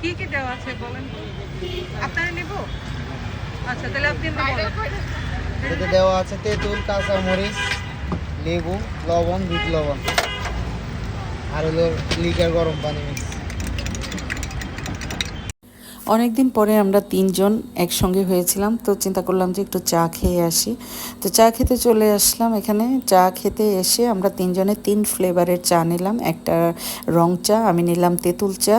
কি কি দেওয়া আছে বলেন আপনারা নেব? আচ্ছা তাহলে আপনি এতে দেওয়া আছে তেঁতুল কাঁচা মরিচ লেবু লবণ দুধ লবণ। আর হলো লিকার গরম পানি মিক্স অনেক দিন পরে আমরা তিনজন একসঙ্গে হয়েছিলাম, তো চিন্তা করলাম যে একটু চা খেয়ে আসি। তো চা খেতে চলে আসলাম এখানে। চা খেতে এসে আমরা তিনজনে তিন ফ্লেভারের চা নিলাম। একটা রং চা, আমি নিলাম তেঁতুল চা,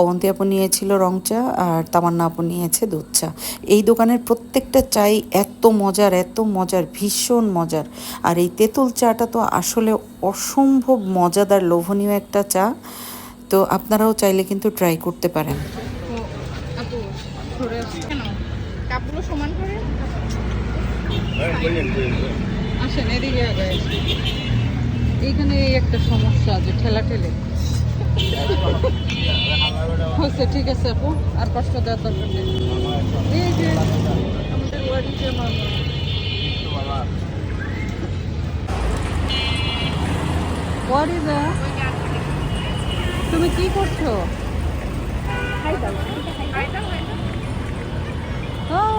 অবন্তী আপু নিয়েছিল রং চা, আর তামান্না আপু নিয়েছে দুধ চা। এই দোকানের প্রত্যেকটা চাই এত মজার এত মজার, ভীষণ মজার। আর এই তেঁতুল চাটা তো আসলে অসম্ভব মজাদার, লোভনীয় একটা চা। তো আপনারাও চাইলে কিন্তু ট্রাই করতে পারেন। আসছে। কেন? কাপগুলো সমান করে? আসেন, এদিকে আগে। এইখানে এই একটা সমস্যা আছে ঠেলা ঠেলে হচ্ছে ঠিক আছে আপু, আর কষ্ট দেওয়ার দরকার নেই। এই যে, আমাদের বাড়িতে মানুষ What? তুমি কি করছ?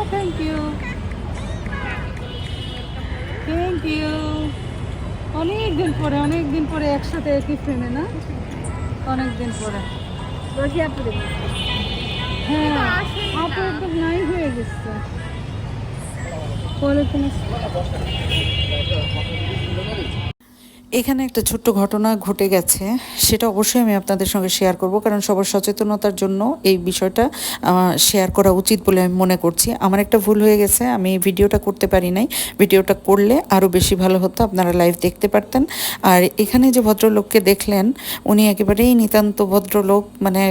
থ্যাংক ইউ থ্যাংক ইউ অনেক দিন পরে অনেক দিন পরে একসাথে একই ফ্রেমে না? অনেক দিন পরে হ্যাঁ আপু একদম নাই হয়ে গেছে। ওয়ালাইকুম আসসালাম এখানে একটা ছোট্ট ঘটনা ঘটে গেছে, সেটা অবশ্যই আমি আপনাদের সঙ্গে শেয়ার করব, কারণ সবার সচেতনতার জন্য এই বিষয়টা শেয়ার করা উচিত বলে আমি মনে করছি। আমার একটা ভুল হয়ে গেছে, আমি ভিডিওটা করতে পারি নাই। ভিডিওটা করলে আরও বেশি ভালো হতো, আপনারা লাইভ দেখতে পারতেন। আর এখানে যে ভদ্রলোককে দেখলেন, উনি একেবারেই নিতান্ত ভদ্রলোক মানে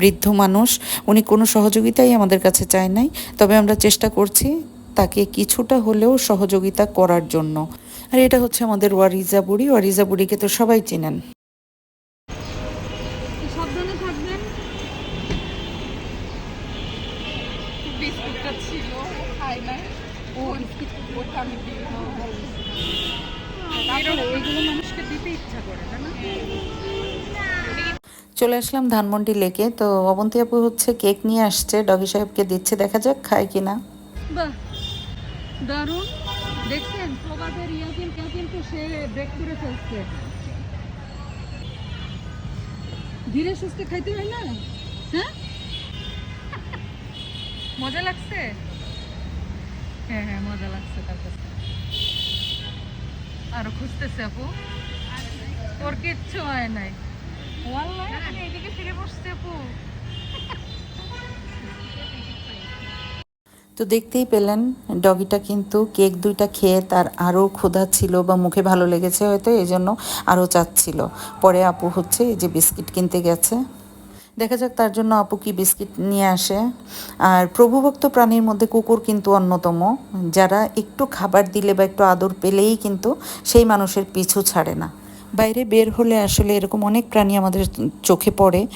বৃদ্ধ মানুষ, উনি কোনো সহযোগিতাই আমাদের কাছে চায় নাই। তবে আমরা চেষ্টা করছি তাকে কিছুটা হলেও সহযোগিতা করার জন্য। আর এটা হচ্ছে আমাদের ওয়ারিজা বুড়ি। ওয়ারিজা বুড়িকে তো সবাই চেনেন। না? চলে আসলাম ধানমন্ডি লেকে। তো অবন্তী আপু হচ্ছে কেক নিয়ে আসছে। ডগি সাহেবকে দিচ্ছে দেখা যাক খায় কিনা। দারুণ। দেখছেন? কিন্তু সে ব্রেক করে ফেলছে। ধীরে সুস্থে খাইতে হয় না? হ্যাঁ? মজা লাগছে? হ্যাঁ হ্যাঁ মজা লাগছে তার কাছে। আরও খুঁজতেছে আপু। ওর কিচ্ছু হয় নাই। এদিকে ফিরে তো দেখতেই পেলেন, ডগিটা কিন্তু কেক দুইটা খেয়ে তার আরও ক্ষুধা ছিল বা মুখে ভালো লেগেছে হয়তো এই জন্য আরও চাচ্ছিল। পরে আপু হচ্ছে এই যে বিস্কিট কিনতে গেছে। দেখা যাক তার জন্য আপু কি বিস্কিট নিয়ে আসে। আর প্রভুভক্ত প্রাণীর মধ্যে কুকুর কিন্তু অন্যতম। যারা একটু খাবার দিলে বা একটু আদর পেলেই কিন্তু সেই মানুষের পিছু ছাড়ে না। বাইরে বের হলে আসলে এরকম অনেক প্রাণী আমাদের চোখে পড়ে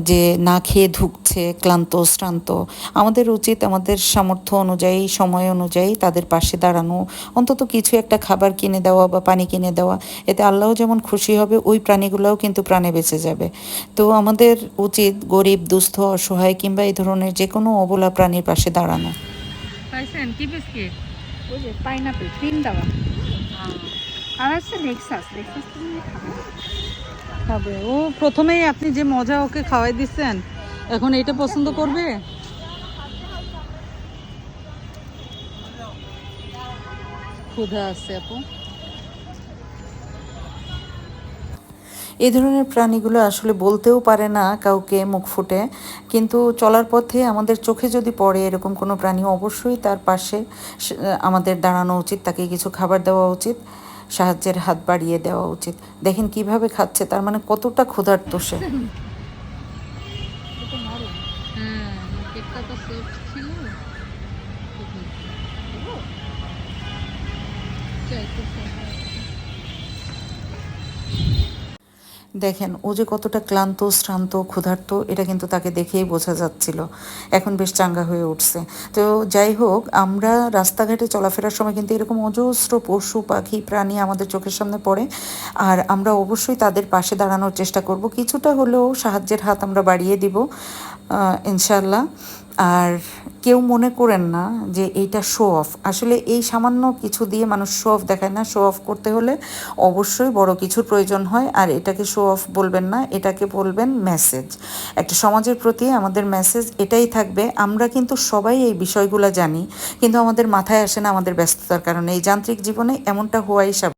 যে না খেয়ে ধুকছে ক্লান্ত শ্রান্ত। আমাদের উচিত আমাদের সামর্থ্য অনুযায়ী সময় অনুযায়ী তাদের পাশে দাঁড়ানো অন্তত কিছু একটা খাবার কিনে দেওয়া বা পানি কিনে দেওয়া। এতে আল্লাহ যেমন খুশি হবে ওই প্রাণীগুলোও কিন্তু প্রাণে বেঁচে যাবে। তো আমাদের উচিত গরিব দুস্থ অসহায় কিংবা এই ধরনের যে কোনো অবলা প্রাণীর পাশে দাঁড়ানো। পাইছেন কি বিস্কিট? ওই যে পাইনাপেল ক্রিম দেওয়া। আর আছে নেক্সাস নেক্সাস খাবে খাবে। ও প্রথমেই আপনি যে মজা ওকে খাওয়াই দিচ্ছেন এখন এটা পছন্দ করবে? ক্ষুধা আছে আপু। এই ধরনের প্রাণীগুলো আসলে বলতেও পারে না কাউকে মুখ ফুটে কিন্তু চলার পথে আমাদের চোখে যদি পড়ে এরকম কোনো প্রাণী অবশ্যই তার পাশে আমাদের দাঁড়ানো উচিত তাকে কিছু খাবার দেওয়া উচিত। সাহায্যের হাত বাড়িয়ে দেওয়া উচিত। দেখেন কীভাবে খাচ্ছে তার মানে কতটা ক্ষুধার্ত সে। দেখেন, ও যে কতটা ক্লান্ত, শ্রান্ত, ক্ষুধার্ত, এটা কিন্তু তাকে দেখেই বোঝা যাচ্ছিল। এখন বেশ চাঙ্গা হয়ে উঠছে। তো যাই হোক, আমরা রাস্তাঘাটে চলাফেরার সময় কিন্তু এরকম অজস্র পশু, পাখি, প্রাণী আমাদের চোখের সামনে পড়ে। আর আমরা অবশ্যই তাদের পাশে দাঁড়ানোর চেষ্টা করব। কিছুটা হলেও সাহায্যের হাত আমরা বাড়িয়ে দিব ইনশাল্লাহ আর কেউ মনে করেন না যে এইটা শো অফ আসলে এই সামান্য কিছু দিয়ে মানুষ শো অফ দেখায় না। শো অফ করতে হলে অবশ্যই বড় কিছুর প্রয়োজন হয়। আর এটাকে শো অফ বলবেন না, এটাকে বলবেন মেসেজ একটা সমাজের প্রতি আমাদের মেসেজ এটাই থাকবে। আমরা কিন্তু সবাই এই বিষয়গুলো জানি, কিন্তু আমাদের মাথায় আসে না আমাদের ব্যস্ততার কারণে। এই যান্ত্রিক জীবনে এমনটা হওয়াই স্বাভাবিক।